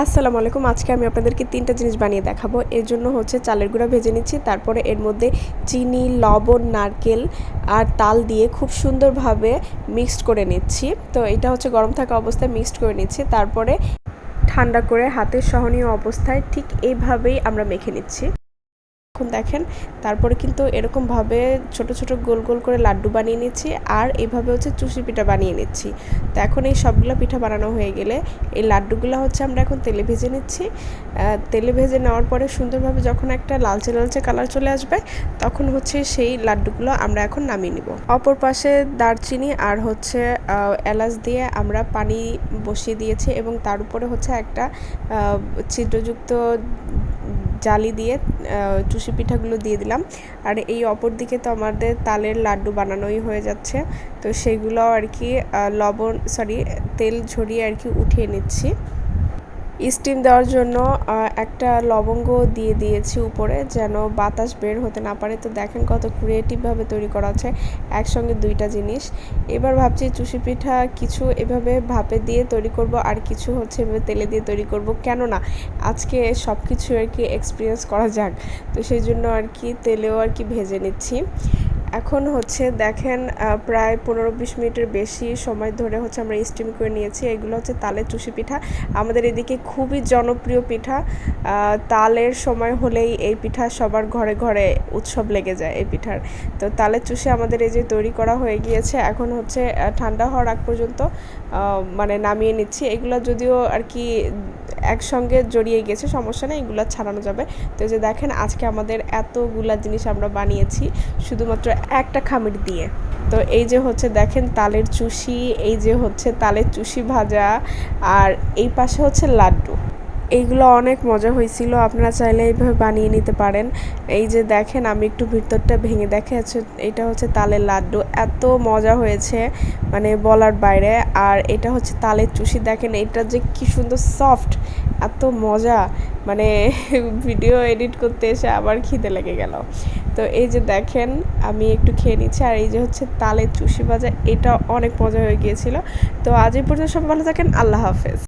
আসসালামু আলাইকুম। আজকে আমি আপনাদেরকে তিনটা জিনিস বানিয়ে দেখাবো। এর জন্য হচ্ছে চালের গুঁড়া ভেজে নিচ্ছি। তারপরে এর মধ্যে চিনি, লবণ, নারকেল আর তাল দিয়ে খুব সুন্দরভাবে মিক্সড করে নিচ্ছি। তো এটা হচ্ছে গরম থাকা অবস্থায় মিক্সড করে নিচ্ছি। তারপরে ঠান্ডা করে হাতের সহনীয় অবস্থায় ঠিক এইভাবেই আমরা মেখে নিচ্ছি। এখন দেখেন, তারপরে কিন্তু এরকমভাবে ছোট ছোট গোল গোল করে লাড্ডু বানিয়ে নিচ্ছি আর এইভাবে হচ্ছে চুষি পিঠা বানিয়ে নিচ্ছি। তো এখন এই সবগুলো পিঠা বানানো হয়ে গেলে এই লাড্ডুগুলো হচ্ছে আমরা এখন তেলে ভেজে নিচ্ছি। তেলে ভেজে নেওয়ার পরে সুন্দরভাবে যখন একটা লালচে লালচে কালার চলে আসবে, তখন হচ্ছে সেই লাড্ডুগুলো আমরা এখন নামিয়ে নিব। অপর পাশে দারচিনি আর হচ্ছে এলাচ দিয়ে আমরা পানি বসিয়ে দিয়েছি এবং তার উপরে হচ্ছে একটা ছিদ্রযুক্ত জালি দিয়ে চুষি পিঠাগুলো দিয়ে দিলাম। আর এই অপর দিকে তো আমাদের তালের লাড্ডু বানানোই হয়ে যাচ্ছে। তো সেগুলো আর কি লবণ সরি তেল ঝরিয়ে আর কি উঠিয়ে নিচ্ছি। স্টিম দেওয়ার জন্য একটা লবঙ্গ দিয়ে দিয়েছি উপরে যেন বাতাস বের হতে না পারে। তো দেখেন কত ক্রিয়েটিভভাবে তৈরি করা আছে একসঙ্গে দুইটা জিনিস। এবার ভাবছি চুষি পিঠা কিছু এভাবে ভাপে দিয়ে তৈরি করব আর কিছু হচ্ছে এভাবে তেলে দিয়ে তৈরি করব। কেননা আজকে সব কিছু আর কি এক্সপিরিয়েন্স করা যাক। তো সেই জন্য আর কি তেলেও আর কি ভেজে নিচ্ছি। এখন হচ্ছে দেখেন প্রায় পনেরো বিশ মিনিটের বেশি সময় ধরে হচ্ছে আমরা স্টিম করে নিয়েছি। এগুলো হচ্ছে তালের চুষি পিঠা। আমাদের এদিকে খুবই জনপ্রিয় পিঠা। তালের সময় হলেই এই পিঠা সবার ঘরে ঘরে উৎসব লেগে যায় এই পিঠার। তো তালের চুষি আমাদের এই যে তৈরি করা হয়ে গিয়েছে, এখন হচ্ছে ঠান্ডা হওয়ার আগ পর্যন্ত মানে নামিয়ে নিচ্ছি। এগুলো যদিও আর কি একসঙ্গে জড়িয়ে গেছে, সমস্যা নেই, এগুলো ছাড়ানো যাবে। তো যে দেখেন, আজকে আমাদের এতগুলা জিনিস আমরা বানিয়েছি, শুধুমাত্র একটা খামির দিয়ে। তো এই যে হচ্ছে দেখেন, তালের চুষি, এই যে হচ্ছে তালের চুষি ভাজা, আর এই পাশে হচ্ছে লাড্ডু। এইগুলো অনেক মজা হয়েছিল। আপনারা চাইলে এইভাবে বানিয়ে নিতে পারেন। এই যে দেখেন, আমি একটু ভিতরটা ভেঙে দেখে আছে এটা হচ্ছে তালের লাড্ডু। এত মজা হয়েছে মানে বলার বাইরে। আর এটা হচ্ছে তালের চুষি। দেখেন, এটা যে কি সুন্দর সফট এত মজা। মানে ভিডিও এডিট করতে এসে আবার খিদে লেগে গেল। তো এই যে দেখেন, আমি একটু খেয়ে নিচ্ছি। আর এই যে হচ্ছে তালের চুষি বাজা এটা অনেক মজা হয়ে গিয়েছিল। তো আজ পর্যন্ত সব ভালো থাকেন। আল্লাহ হাফেজ।